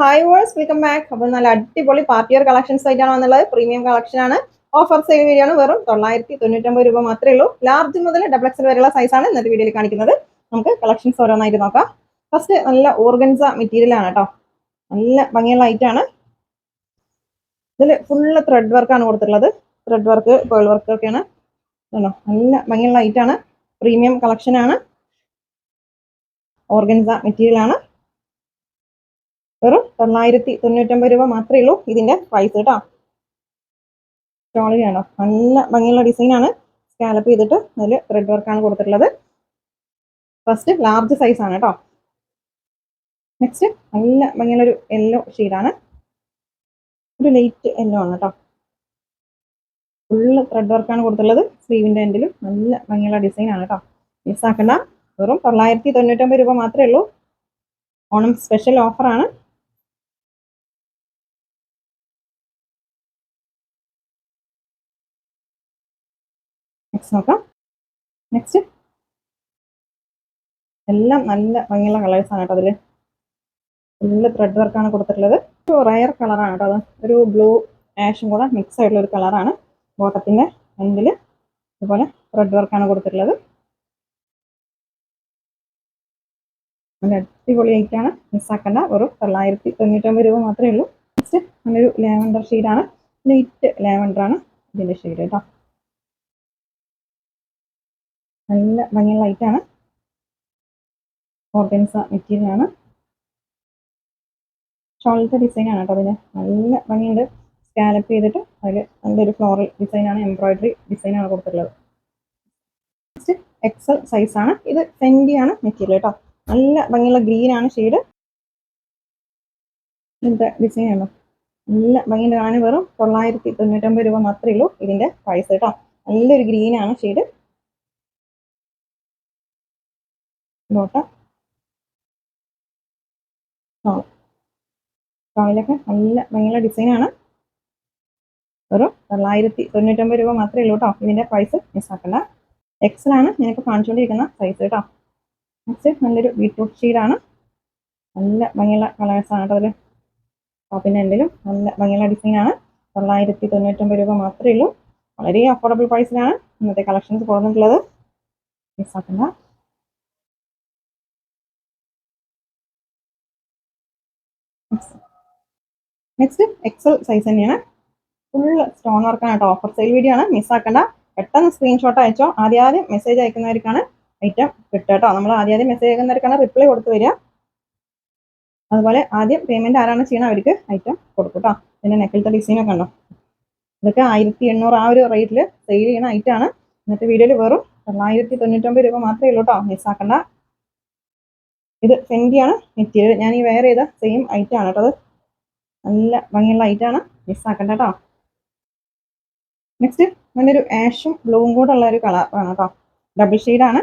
Hi verse welcome back അപ്പോൾ നല്ല അടിപൊളി പാർട്ടി വെയർ കളക്ഷൻസ് ആയിട്ടാണ് വന്നുള്ളത് പ്രീമിയം കളക്ഷൻ ആണ്. ഓഫർ സെയിൽ വീഡിയോ ആണ് വെറും തൊള്ളായിരത്തി തൊണ്ണൂറ്റൊമ്പത് രൂപ മാത്രമേ ഉള്ളൂ. ലാർജ് മുതൽ ഡബിൾ എക്സൽ വരെയുള്ള സൈസാണ് ഇന്നത്തെ വീഡിയോയിൽ കാണിക്കുന്നത്. നമുക്ക് കളക്ഷൻസ് ഓരോന്നായിട്ട് നോക്കാം. ഫസ്റ്റ് നല്ല ഓർഗൻസ മെറ്റീരിയൽ ആണ് കേട്ടോ നല്ല ഭംഗിയുള്ള ഐറ്റാണ് ഇതിൽ ഫുള്ള് ത്രെഡ് വർക്കാണ് കൊടുത്തിട്ടുള്ളത്. ത്രെഡ് വർക്ക് പേൾ വർക്ക് ഒക്കെയാണ് കണ്ടോ നല്ല ഭംഗിയുള്ള ഐറ്റാണ് പ്രീമിയം കളക്ഷൻ ആണ്. ഓർഗൻസ മെറ്റീരിയൽ ആണ്. വെറും തൊള്ളായിരത്തി തൊണ്ണൂറ്റൊമ്പത് രൂപ മാത്രമേ ഉള്ളൂ. ഇതിന്റെ പ്രൈസ് കേട്ടോ. ഷോളി ആണോ? നല്ല ഭംഗിയുള്ള ഡിസൈനാണ് സ്കാലപ്പ് ചെയ്തിട്ട് അതിൽ ത്രെഡ് വർക്കാണ് കൊടുത്തിട്ടുള്ളത്. ഫസ്റ്റ് ലാർജ് സൈസ് ആണ് കേട്ടോ. നെക്സ്റ്റ് നല്ല ഭംഗിയുള്ളൊരു യെല്ലോ ഷെയ്ഡാണ് ഒരു ലൈറ്റ് യെല്ലോ ആണ് കേട്ടോ. ഫുള്ള് ത്രെഡ് വർക്കാണ് കൊടുത്തിട്ടുള്ളത്. സ്ലീവിന്റെ എൻഡിലും നല്ല ഭംഗിയുള്ള ഡിസൈനാണ് കേട്ടോ. മിസ്സാക്കണ്ട വെറും തൊള്ളായിരത്തി തൊണ്ണൂറ്റൊമ്പത് രൂപ മാത്രമേ ഉള്ളൂ. ഓണം സ്പെഷ്യൽ ഓഫറാണ് നെക്സ്റ്റ് നോക്കാം. നെക്സ്റ്റ് എല്ലാം നല്ല ഭംഗിയുള്ള കളേഴ്സ് ആണ് കേട്ടോ അതിൽ നല്ല ത്രെഡ് വർക്കാണ് കൊടുത്തിട്ടുള്ളത്. ഒരു റയർ കളറാണ് കേട്ടോ അത്. ഒരു ബ്ലൂ ആഷും കൂടെ മിക്സ് ആയിട്ടുള്ള ഒരു കളറാണ് ബോട്ടത്തിന്റെ എൻഡിൽ അതുപോലെ ത്രെഡ് വർക്കാണ് കൊടുത്തിട്ടുള്ളത്. നല്ല അടിപൊളി ആയിട്ടാണ് മിസ്സാക്കണ്ട ഒരു തൊള്ളായിരത്തി തൊണ്ണൂറ്റൊമ്പത് രൂപ മാത്രമേ ഉള്ളൂ. നെക്സ്റ്റ് നല്ലൊരു ലാവൻഡർ ഷെയ്ഡാണ് ലൈറ്റ് ലാവൻഡർ ആണ് ഇതിന്റെ ഷെയ്ഡ് കേട്ടോ. നല്ല ഭംഗിയുള്ള ലൈറ്റാണ് ഓർഗൻസ മെറ്റീരിയൽ ആണ്. ഷോളിന്റെ ഡിസൈൻ ആണ് കേട്ടോ അതിന് നല്ല ഭംഗിയുണ്ട്. സ്കാലപ്പ് ചെയ്തിട്ട് അതിൽ നല്ലൊരു ഫ്ലോറൽ ഡിസൈനാണ് എംബ്രോയിഡറി ഡിസൈനാണ് കൊടുത്തിട്ടുള്ളത്. നെക്സ്റ്റ് എക്സൽ സൈസാണ് ഇത് ഫെൻഡി ആണ് മെറ്റീരിയൽ കേട്ടോ. നല്ല ഭംഗിയുള്ള ഗ്രീൻ ആണ് ഷെയ്ഡ് ഇതിന്റെ ഡിസൈൻ ആണോ നല്ല ഭംഗിയുടെ കാണാൻ വെറും തൊള്ളായിരത്തി തൊണ്ണൂറ്റൊമ്പത് രൂപ മാത്രമേ ഉള്ളൂ ഇതിന്റെ പ്രൈസ് കേട്ടോ. നല്ലൊരു ഗ്രീൻ ആണ് ഷെയ്ഡ് ലോട്ട നല്ല നല്ല ഭംഗിയുള്ള ഡിസൈനാണ് ഒരു തൊള്ളായിരത്തി തൊണ്ണൂറ്റൊമ്പത് രൂപ മാത്രമേ ഉള്ളൂ കേട്ടോ. ഇതിന്റെ പ്രൈസ് മിസ്സാക്കണ്ട എക്സലാണ് ഞാനിപ്പോൾ കാണിച്ചുകൊണ്ടിരിക്കുന്ന സൈസ് കേട്ടോ. നെക്സ്റ്റ് നല്ലൊരു ബീട്രൂട്ട് ഷീഡാണ് നല്ല ഭംഗിയുള്ള കളേഴ്സാണ് കേട്ടോ അതിൽ ടോപ്പിന്റെ എൻഡിലും നല്ല ഭംഗിയുള്ള ഡിസൈനാണ് തൊള്ളായിരത്തി തൊണ്ണൂറ്റൊമ്പത് രൂപ മാത്രമേ ഉള്ളൂ. വളരെ അഫോർഡബിൾ പ്രൈസിലാണ് ഇന്നത്തെ കളക്ഷൻസ് കൊടുത്തിട്ടുള്ളത്. മിസ്സാക്കണ്ട നെക്സ്റ്റ് എക്സൽ സൈസ് തന്നെയാണ്. ഫുൾ സ്റ്റോൺ വർക്കാണ് ഓഫർ സെയിൽ വീഡിയോ ആണ്. മിസ്സാക്കണ്ട പെട്ടെന്ന് സ്ക്രീൻഷോട്ട് അയച്ചോ. ആദ്യം ആദ്യം മെസ്സേജ് അയക്കുന്നവർക്കാണ് ഐറ്റം കിട്ടുക കേട്ടോ. നമ്മൾ ആദ്യം ആദ്യം മെസ്സേജ് അയക്കുന്നവർക്കാണ് റിപ്ലൈ കൊടുത്തു വരിക. അതുപോലെ ആദ്യം പേയ്മെന്റ് ആരാണ് ചെയ്യണം അവർക്ക് ഐറ്റം കൊടുക്കും കേട്ടോ. പിന്നെ നെക്കിലത്തെ ഡിസൈനൊക്കെ ഉണ്ടോ ഇതൊക്കെ ആയിരത്തി എണ്ണൂറ് ആ ഒരു റേറ്റിൽ സെയിൽ ചെയ്യുന്ന ഐറ്റം ആണ്. ഇന്നത്തെ വീഡിയോയിൽ വെറും തൊള്ളായിരത്തി തൊണ്ണൂറ്റൊമ്പത് രൂപ മാത്രമേ ഉള്ളൂ കേട്ടോ. മിസ്സാക്കണ്ട ഇത് ഫെൻഡിയാണ് മെറ്റീരിയൽ ഞാൻ ഈ വെയർ ചെയ്ത സെയിം ഐറ്റം ആണ് കേട്ടോ. അത് നല്ല ഭംഗിയുള്ള ആണ്. മിസ്സാക്കണ്ട കേട്ടോ നെക്സ്റ്റ് നല്ലൊരു ആഷും ബ്ലൂവും കൂടെ ഉള്ള ഒരു കളർ ആണ് കേട്ടോ ഡബിൾ ഷെയ്ഡാണ്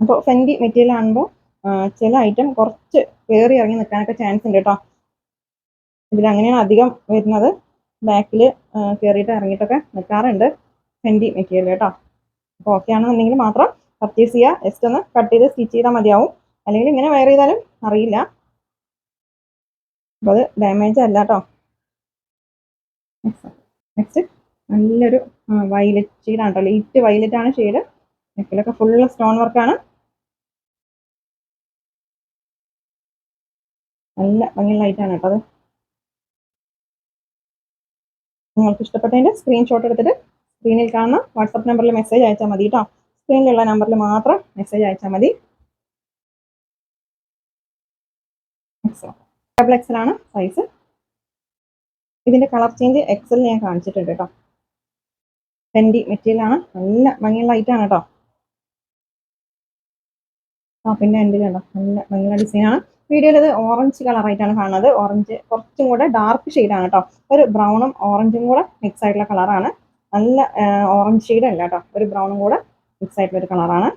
അപ്പോൾ ഫെൻഡി മെറ്റീരിയൽ ആകുമ്പോൾ ചില ഐറ്റം കുറച്ച് കയറി ഇറങ്ങി നിൽക്കാനൊക്കെ ചാൻസ് ഉണ്ട് കേട്ടോ ഇതിൽ അങ്ങനെയാണ് അധികം വരുന്നത്. ബാക്കിൽ കയറിയിട്ട് ഇറങ്ങിയിട്ടൊക്കെ നിൽക്കാറുണ്ട് ഫെൻഡി മെറ്റീരിയൽ കേട്ടോ അപ്പോൾ ഓക്കെ ആണെന്നുണ്ടെങ്കിൽ മാത്രം പർച്ചേസ് ചെയ്യുക. ജസ്റ്റ് ഒന്ന് കട്ട് ചെയ്ത് സ്റ്റിച്ച് ചെയ്താൽ മതിയാവും. അല്ലെങ്കിൽ ഇങ്ങനെ വെയർ ചെയ്താലും അറിയില്ല. അപ്പോൾ അത് ഡാമേജ് അല്ല കേട്ടോ നെക്സ്റ്റ് നല്ലൊരു വയലറ്റ് ഷെയ്ഡാണ് കേട്ടോ ലൈറ്റ് വയലറ്റ് ആണ് ഷെയ്ഡ് നെക്കിലൊക്കെ ഫുൾ സ്റ്റോൺ വർക്കാണ് നല്ല ഭംഗിയുള്ള ലൈറ്റാണ് കേട്ടോ അത്. നിങ്ങൾക്ക് ഇഷ്ടപ്പെട്ടതിന്റെ സ്ക്രീൻഷോട്ട് എടുത്തിട്ട് സ്ക്രീനിൽ കാണുന്ന വാട്സപ്പ് നമ്പറിൽ മെസ്സേജ് അയച്ചാൽ മതി കേട്ടോ സ്ക്രീനിലുള്ള നമ്പറിൽ മാത്രം മെസ്സേജ് അയച്ചാൽ മതി. ഡബിൾ എക്സൽ ആണ് സൈസ് ഇതിന്റെ കളർ ചേഞ്ച് എക്സൽ ഞാൻ കാണിച്ചിട്ടുണ്ട് കേട്ടോ മെറ്റീരിയൽ ആണ് നല്ല ഭംഗിയുള്ള ലൈറ്റ് ആണ് കേട്ടോ ആ പിന്നെ എന്റെ കണ്ടോ? നല്ല ഭംഗിയുള്ള ഡിസൈൻ ആണ്. വീഡിയോയിൽ ഇത് ഓറഞ്ച് കളർ ആയിട്ടാണ് കാണുന്നത്. ഓറഞ്ച് കുറച്ചും കൂടെ ഡാർക്ക് ഷെയ്ഡാണ് കേട്ടോ ഒരു ബ്രൗണും ഓറഞ്ചും കൂടെ മിക്സ് ആയിട്ടുള്ള കളറാണ് നല്ല ഓറഞ്ച് ഷെയ്ഡ് അല്ല കേട്ടോ ഒരു ബ്രൗണും കൂടെ മിക്സ് ആയിട്ടുള്ള ഒരു കളറാണ്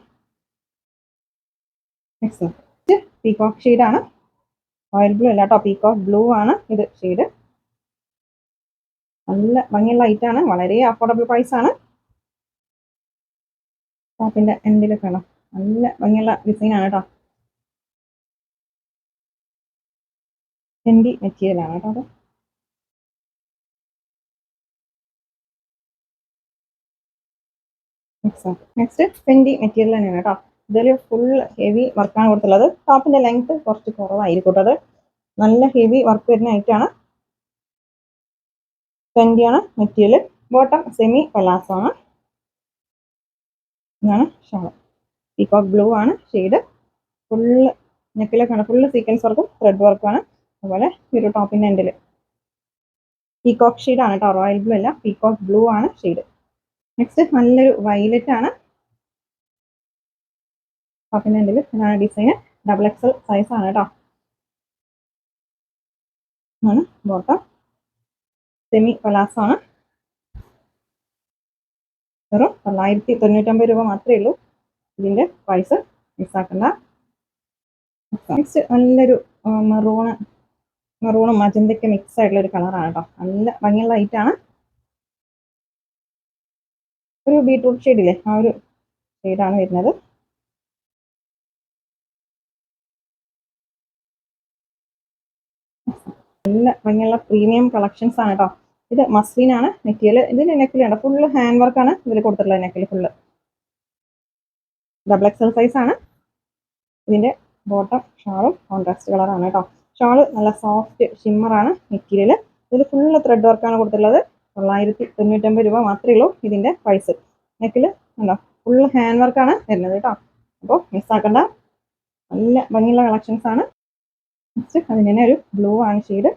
നെക്സ്റ്റ് പീകോക്ക് ഷെയ്ഡാണ് റോയൽ ബ്ലൂ അല്ല കേട്ടോ. പീക്കോട്ട് ബ്ലൂ ആണ് ഇത് ഷെയ്ഡ് നല്ല ഭംഗിയുള്ള ഐറ്റാണ് വളരെ അഫോർഡബിൾ പ്രൈസ് ആണ്. ടോപ്പിന്റെ എൻഡിലൊക്കെ ഉള്ള നല്ല ഭംഗിയുള്ള ആണ് കേട്ടോ. എൻഡി മെറ്റീരിയലാണ് കേട്ടോ അത്. നെക്സ്റ്റ് ഫെൻഡി മെറ്റീരിയൽ തന്നെയാണ് കേട്ടോ. ഇതിൽ ഫുൾ ഹെവി വർക്കാണ് കൊടുത്തുള്ളത് ടോപ്പിന്റെ ലെങ്ത് കുറച്ച് കുറവായിരിക്കും അത്. നല്ല ഹെവി വർക്ക് വരുന്ന ഐറ്റാണ് ട്വന്റിയാണ് മെറ്റീരിയൽ ബോട്ടം സെമി പലാസോ ആണ്. ഇതാണ് ഷാൾ. പീകോക്ക് ബ്ലൂ ആണ് ഷെയ്ഡ് ഫുള്ള് നെക്കിലൊക്കെയാണ് ഫുള്ള് സീക്വൻസ് വർക്കും ത്രെഡ് വർക്കുമാണ് അതുപോലെ ഈ ഒരു ടോപ്പിന്റെ എൻഡിൽ പീകോക്ക് ഷെയ്ഡ് ആണ് കേട്ടോ. റോയൽ ബ്ലൂ അല്ല. പീകോക്ക് ബ്ലൂ ആണ് ഷെയ്ഡ് നെക്സ്റ്റ് നല്ലൊരു വയലറ്റ് ആണ്. ടോപ്പിന്റെ എൻഡിൽ ഇതാണ് ഡിസൈന് ഡബിൾ എക്സൽ സൈസ് ആണ് കേട്ടോ ആണ്. ബോട്ടം. സെമി പലാസോ ആണ്. വെറും തൊള്ളായിരത്തി തൊണ്ണൂറ്റമ്പത് രൂപ മാത്രമേ ഉള്ളൂ. ഇതിന്റെ പ്രൈസ് മിസ്സാക്കണ്ട നെക്സ്റ്റ് നല്ലൊരു മെറൂണ് മെറൂണും മജന്തയ്ക്ക് മിക്സ് ആയിട്ടുള്ള ഒരു കളറാണ് കേട്ടോ നല്ല ഭംഗിയുള്ള ലൈറ്റ് ആണ്. ഒരു ബീട്രൂട്ട് ഷെയ്ഡില്ലേ ആ ഒരു ഷെയ്ഡാണ് വരുന്നത്. നല്ല ഭംഗിയുള്ള പ്രീമിയം കളക്ഷൻസ് ആണ് കേട്ടോ ഇത് മസ്ലിൻ ആണ് മെറ്റീരിയൽ. ഇതിന്റെ നെക്കിലുണ്ട് ഫുള്ള് ഹാൻഡ് വർക്ക് ആണ് ഇതിൽ കൊടുത്തിട്ടുള്ളത് നെക്കിൽ ഫുള്ള് ഡബിൾ എക്സൽ സൈസ് ആണ്. ഇതിന്റെ ബോട്ടം ഷാളും കോൺട്രാസ്റ്റ് കളറാണ് കേട്ടോ ഷാൾ നല്ല സോഫ്റ്റ് ഷിമ്മറാണ് മെറ്റീരിയൽ. ഇതിൽ ഫുള്ള് ത്രെഡ് വർക്കാണ് കൊടുത്തിട്ടുള്ളത്. തൊള്ളായിരത്തി തൊണ്ണൂറ്റമ്പത് രൂപ മാത്രമേ ഉള്ളൂ ഇതിന്റെ പ്രൈസ് നെക്കിൽ ഉണ്ടോ ഫുള്ള് ഹാൻഡ് വർക്കാണ് വരുന്നത് കേട്ടോ അപ്പോൾ മിസ്സാക്കണ്ട നല്ല ഭംഗിയുള്ള കളക്ഷൻസ് ആണ്. നെക്സ്റ്റ് അതിന് തന്നെ ഒരു ബ്ലൂ ആണ് ഷെയ്ഡ്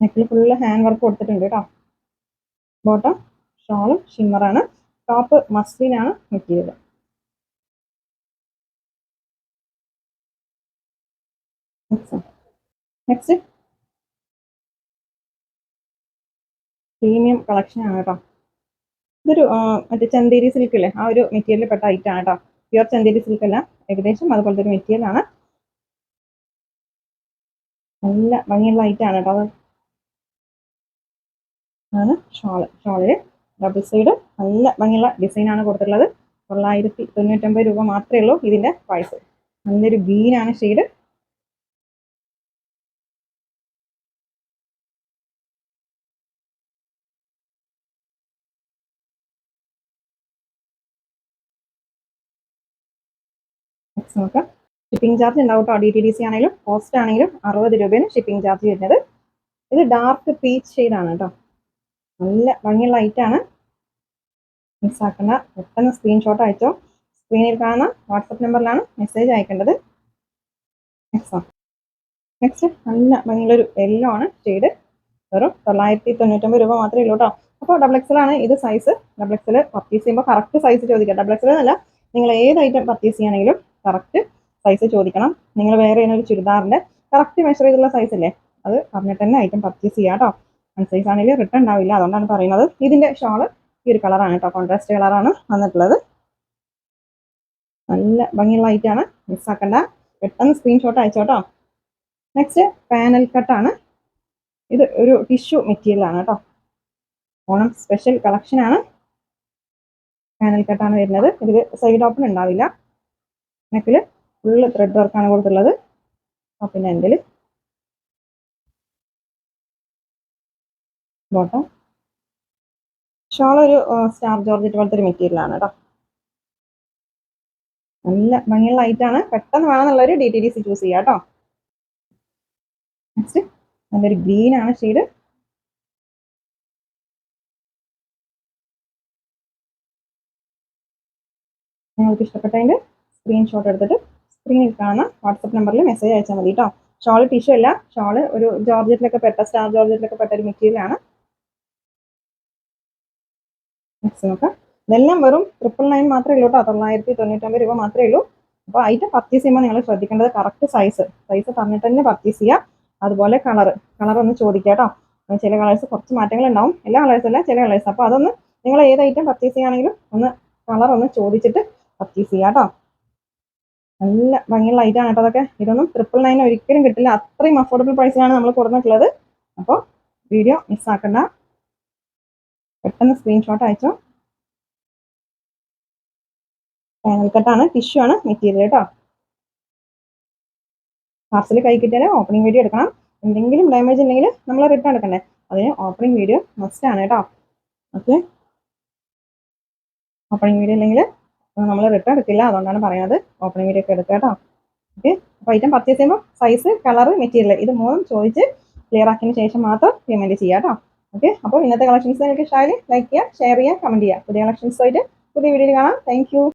നെക്കിൽ ഫുള്ള് ഹാൻഡ് വർക്ക് കൊടുത്തിട്ടുണ്ട് കേട്ടോ. ബോട്ടം ഷോളും ഷിമ്മറാണ് ടോപ്പ് മസ്ലിനാണ് മെറ്റീരിയൽ നെക്സ്റ്റ് പ്രീമിയം കളക്ഷൻ ആണ് കേട്ടോ. ഇതൊരു മറ്റേ ചന്തേരി സിൽക്ക് അല്ലേ ആ ഒരു മെറ്റീരിയലിൽ പെട്ട ഐറ്റം ആണ് കേട്ടോ. പ്യുവർ ചന്തേരി സിൽക്ക് അല്ല. ഏകദേശം അതുപോലത്തെ ഒരു മെറ്റീരിയൽ ആണ്. നല്ല ഭംഗിയുള്ള ഐറ്റം ആണ് കേട്ടോ ആണ്. ഷോൾ ഷോളിൽ ഡബിൾ സൈഡ് നല്ല ഭംഗിയുള്ള ഡിസൈൻ ആണ് കൊടുത്തിട്ടുള്ളത്. തൊള്ളായിരത്തി തൊണ്ണൂറ്റമ്പത് രൂപ മാത്രമേ ഉള്ളൂ ഇതിന്റെ പ്രൈസ് നല്ലൊരു ഗ്രീനാണ് ഷെയ്ഡ് നോക്കാം. ഷിപ്പിംഗ് ചാർജ് ഉണ്ടാവും ഡി ടി ഡി സി ആണെങ്കിലും പോസ്റ്റ് ആണെങ്കിലും അറുപത് രൂപയാണ് ഷിപ്പിംഗ് ചാർജ് വരുന്നത്. ഇത് ഡാർക്ക് പീച്ച് ഷെയ്ഡാണ് കേട്ടോ. നല്ല ഭംഗിയുള്ള ഐറ്റാണ് മിക്സ് ആക്കണ പെട്ടെന്ന് സ്ക്രീൻഷോട്ട് അയച്ചോ. സ്ക്രീനിൽ കാണുന്ന വാട്സപ്പ് നമ്പറിലാണ് മെസ്സേജ് അയക്കേണ്ടത്. നെക്സ്റ്റ് നല്ല ഭംഗിയുള്ളൊരു യെല്ലോ ആണ് ഷെയ്ഡ് വെറും തൊള്ളായിരത്തി തൊണ്ണൂറ്റൊമ്പത് രൂപ മാത്രമേ ഉള്ളൂ കേട്ടോ അപ്പോൾ ഡബിൾ എക്സൽ ആണ് ഇത് സൈസ് ഡബിൾ എക്സൽ പർച്ചേസ് ചെയ്യുമ്പോൾ കറക്റ്റ് സൈസ് ചോദിക്കുക ഡബിൾ എക്സൽ എന്നല്ല നിങ്ങൾ ഏത് ഐറ്റം പർച്ചേസ് ചെയ്യുകയാണെങ്കിലും കറക്റ്റ് സൈസ് ചോദിക്കണം. നിങ്ങൾ വേറെ ഒരു ചുരിദാറിന്റെ കറക്റ്റ് മെഷർ ചെയ്തുള്ള സൈസ് അല്ലേ? അത് പറഞ്ഞിട്ട് തന്നെ ഐറ്റം പർച്ചേസ് ചെയ്യാം കേട്ടോ വൺ സൈസ് ആണെങ്കിൽ റിട്ടേൺ ഉണ്ടാവില്ല. അതുകൊണ്ടാണ് പറയുന്നത്. ഇതിന്റെ ഷോൾ ഈ ഒരു കളറാണ് കേട്ടോ കോൺട്രാസ്റ്റ് കളറാണ് വന്നിട്ടുള്ളത്. നല്ല ഭംഗിയുള്ള ഐറ്റാണ് മിസ്സാക്കണ്ട പെട്ടെന്ന് സ്ക്രീൻഷോട്ട് അയച്ചോട്ടോ നെക്സ്റ്റ് പാനൽ കട്ടാണ് ഇത് ഒരു ടിഷ്യൂ മെറ്റീരിയലാണ് കേട്ടോ ഓണം സ്പെഷ്യൽ കളക്ഷൻ ആണ്. പാനൽ കട്ടാണ് വരുന്നത്. ഇതിൽ സൈഡ് ഓപ്പൺ ഉണ്ടാവില്ല. നെക്കിൽ ഫുള്ള് ത്രെഡ് വർക്കാണ് കൊടുത്തുള്ളത് പിന്നെ എൻഡിൽ ബോട്ടം ഷോൾ ഒരു സ്റ്റാർ ജോർജറ്റ് പോലത്തെ ഒരു മെറ്റീരിയൽ ആണ് കേട്ടോ നല്ല ഭംഗിയുള്ള ലൈറ്റാണ് പെട്ടെന്ന് വേണമെന്നുള്ളൊരു D T D C choose ചെയ്യാം കേട്ടോ നെക്സ്റ്റ് നല്ലൊരു ഗ്രീൻ ആണ് ഷെയ്ഡ് നിങ്ങൾക്ക് ഇഷ്ടപ്പെട്ടതിന്റെ സ്ക്രീൻഷോട്ട് എടുത്തിട്ട് സ്ക്രീനിൽ കാണുന്ന വാട്സപ്പ് നമ്പറിൽ മെസ്സേജ് അയച്ചാൽ മതി കേട്ടോ ഷോൾ ടിഷ്യൂ അല്ല. ഷോൾ ഒരു ജോർജറ്റിലൊക്കെ പെട്ട സ്റ്റാർ ജോർജറ്റിലൊക്കെ പെട്ട ഒരു മെറ്റീരിയൽ ആണ് ഒക്കെ ഇതെല്ലാം വെറും ട്രിപ്പിൾ നയൻ മാത്രമേ ഉള്ളൂ കേട്ടോ. തൊള്ളായിരത്തി തൊണ്ണൂറ്റൊമ്പത് രൂപ മാത്രമേ ഉള്ളൂ. അപ്പോൾ ഐറ്റം പർച്ചേസ് ചെയ്യുമ്പോൾ നിങ്ങൾ ശ്രദ്ധിക്കേണ്ടത് കറക്റ്റ് സൈസ് സൈസ് പറഞ്ഞിട്ട് തന്നെ പർച്ചേസ് ചെയ്യുക. അതുപോലെ കളർ കളർ ഒന്ന് ചോദിക്കുക കേട്ടോ. ചില കളേഴ്സ് കുറച്ച് മാറ്റങ്ങൾ ഉണ്ടാവും. എല്ലാ കളേഴ്സും അല്ല ചില കളേഴ്സ് അപ്പോൾ അതൊന്ന് നിങ്ങൾ ഏത് ഐറ്റം പർച്ചേസ് ചെയ്യുകയാണെങ്കിലും ഒന്ന് കളർ ഒന്ന് ചോദിച്ചിട്ട് പർച്ചേസ് ചെയ്യുക കേട്ടോ. നല്ല ഭംഗിയുള്ള ഐറ്റം ആണ് കേട്ടോ അതൊക്കെ. ഇതൊന്നും ട്രിപ്പിൾ നയൻ ഒരിക്കലും കിട്ടില്ല. അത്രയും അഫോർഡബിൾ പ്രൈസിലാണ് നമ്മൾ കൊടുത്തിട്ടുള്ളത് അപ്പോൾ വീഡിയോ മിസ്സാക്കണ്ട പെട്ടെന്ന് സ്ക്രീൻഷോട്ട് അയച്ചോ. പാനൽ കട്ടാണ് ടിഷ്യൂ ആണ് മെറ്റീരിയൽ കേട്ടോ പാർസൽ കൈ കിട്ടിയാൽ ഓപ്പണിംഗ് വീഡിയോ എടുക്കണം. എന്തെങ്കിലും ഡാമേജ് ഉണ്ടെങ്കിൽ നമ്മൾ റിട്ടേൺ എടുക്കണ്ടേ? അതിന് ഓപ്പണിംഗ് വീഡിയോ മസ്റ്റ് ആണ് കേട്ടോ ഓക്കെ ഓപ്പണിംഗ് വീഡിയോ ഇല്ലെങ്കിൽ നമ്മൾ റിട്ടേൺ എടുക്കില്ല. അതുകൊണ്ടാണ് പറയുന്നത് ഓപ്പണിംഗ് വീഡിയോ ഒക്കെ എടുക്കുക കേട്ടോ ഓക്കെ അപ്പോൾ ഐറ്റം പർച്ചേസ് ചെയ്യുമ്പോൾ സൈസ് കളർ മെറ്റീരിയൽ ഇത് മൂന്നും ചോദിച്ച് ക്ലിയർ ആക്കിയതിന് ശേഷം മാത്രം പേയ്മെന്റ് ചെയ്യുക കേട്ടോ ഓക്കെ അപ്പോൾ ഇന്നത്തെ കളക്ഷൻസ് നിങ്ങൾക്ക് ഇഷ്ടമായി ലൈക്ക് ചെയ്യുക ഷെയർ ചെയ്യുക കമന്റ് ചെയ്യുക. പുതിയ കളക്ഷൻസുമായിട്ട് പുതിയ വീഡിയോയിൽ കാണാം. താങ്ക്